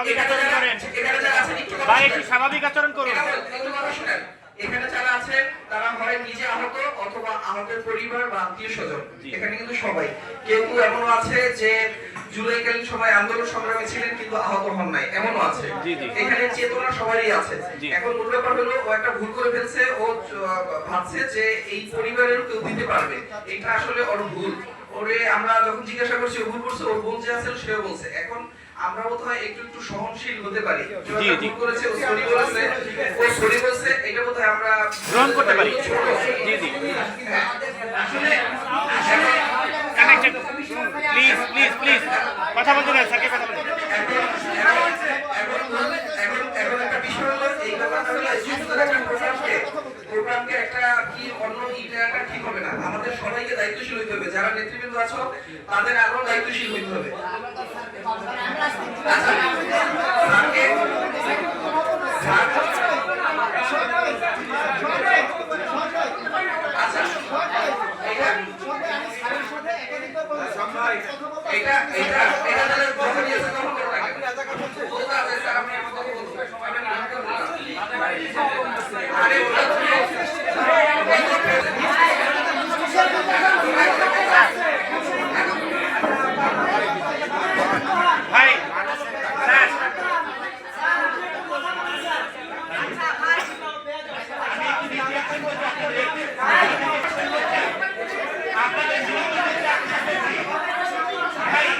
স্বাভাবিক আচরণ করেন। আছেন একটু ভাই একটু স্বাভাবিক আচরণ করুন। এখানে যারা তারা হয় নিজে আহত অথবা আহতের পরিবার বা আত্মীয় স্বজন। এখানে কিন্তু সবাই। কেউ কেউ এমনও আছে যে জুলাইকালীন সময় আন্দোলন সংগ্রামে ছিলেন কিন্তু আহত হন নাই। এমনও আছে। এখানে চেতনা সবারই আছে। এখন মূল ব্যাপার হলো ও একটা ভুল করে ফেলছে ও ভাবছে যে এই পরিবারের কেউ দিতে পারবে। এটা আসলে ওর ভুল। ওরে আমরা যখন জিজ্ঞাসা করছি ও ভুল করছে ওর বোন যে আছে সেও বলছে এখন আমরা বোধ হয় একটু একটু সহনশীল হতে পারি ঠিক জি, জি। ভুল করেছে ও সরি বলেছে ও সরি বলছে এটা বোধ হয় আমরা গ্রহণ করতে পারি। জি, জি। হ্যাঁ। আসলে প্লিজ প্লিজ প্লিজ কথা বলতে দেন স্যারকে কথা বলতে দেন। এখন এখন এখন এখন একটা বিষয় হলো এই ব্যাপারটা হলো এই সুন্দর একটা প্রোগ্রামকে প্রোগ্রামকে একটা কি অন্য ইটাটা ঠিক হবে না আমাদের সবাইকে দায়িত্বশীল হইতে হবে। যারা নেতৃবৃন্দ আছো তাদের আরও দায়িত্বশীল হইতে হবে। আচ্ছা, স্যারকে স্যার আচ্ছা এটা এটা এটা এটা তাহলে যখন ইয়ে আছে তখন করো না কেন? বলতে আছে, স্যার, আপনি আমার কথা বলতে হবে। সময় নেই, আমি করব না। আরে ওটা তো- ভাই স্যার আসিফুল হাসান মোহাম্মদুল্লাহ মামলা সবার কথা নিয়ে চলে আসবে সেটা করা যায় কিনা আপনারা একটু অন্তত করেন ভাই যা হয়ে গেছে সেগুলো সৃষ্টি করে একটা বিশৃঙ্খলা আপনারা জানেন আমাদের সাংবাদিক ভাইরা রয়েছে অনেকেই ভিডিও করছেন এটি অত্যন্ত লজ্জাজনক আমাদের জন্য বিশৃঙ্খলা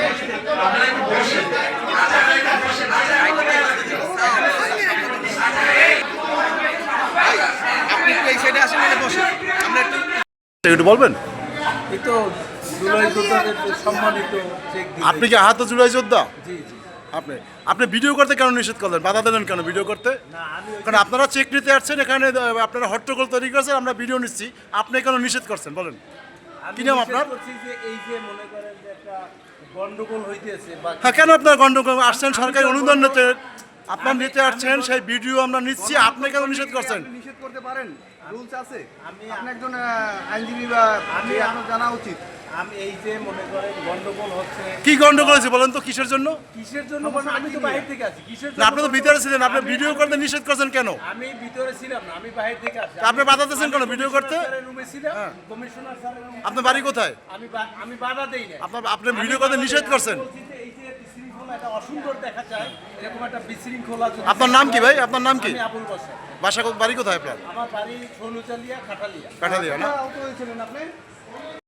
একটু আপনি বলবেন কি আহত জুলাই যোদ্ধা? আপনি আপনি ভিডিও করতে কেন নিষেধ করলেন? বাধা দিলেন কেন ভিডিও করতে? কারণ আপনারা চেক নিতে আসছেন এখানে আপনারা হট্টগোল তৈরি করছেন আমরা ভিডিও নিচ্ছি। আপনি কেন নিষেধ করছেন? বলেন। কি নাম আপনার? এই যে মনে করেন যে একটা গন্ডগোল হইতেছে হ্যাঁ কেন আপনার গন্ডগোল আসছেন সরকারি অনুদান আপনার নিতে আসছেন সেই ভিডিও আমরা নিচ্ছি আপনি কেন নিষেধ করছেন? নিষেধ করতে পারেন রুলস আছে। আমি আপনি একজন আইনজীবী বা আমি- জানা উচিত। আমি এই যে মনে করেন গন্ডগোল হচ্ছে কি গন্ডগোল হয়েছে বলেন তো কিসের জন্য? কিসের জন্য আমি তো বাইরে থেকে আছি কিসের জন্য আপনি তো ভিতরে ছিলেন আপনি ভিডিও করতে নিষেধ করছেন কেন? আমি ভিতরে ছিলাম না আমি বাইরে থেকে আছি। আপনি বাধা দিয়েছেন কেন ভিডিও করতে? রুমে ছিলাম হ্যাঁ। কমিশনার স্যারের আপনার বাড়ি কোথায়? আমি আমি বাধা দেই না আপনার আপনি ভিডিও করতে নিষেধ করছেন বলছি যে এই যে বিশৃঙ্খলা একটা অসুন্দর দেখা যায় এরকম একটা বিশৃঙ্খলা যদি- আপনার নাম কি ভাই? আপনার নাম কি? আবুল বাসা বাড়ি কোথায় আপনার? আমার বাড়ি খাটালিয়া কাঠালিয়া। না? আপনি?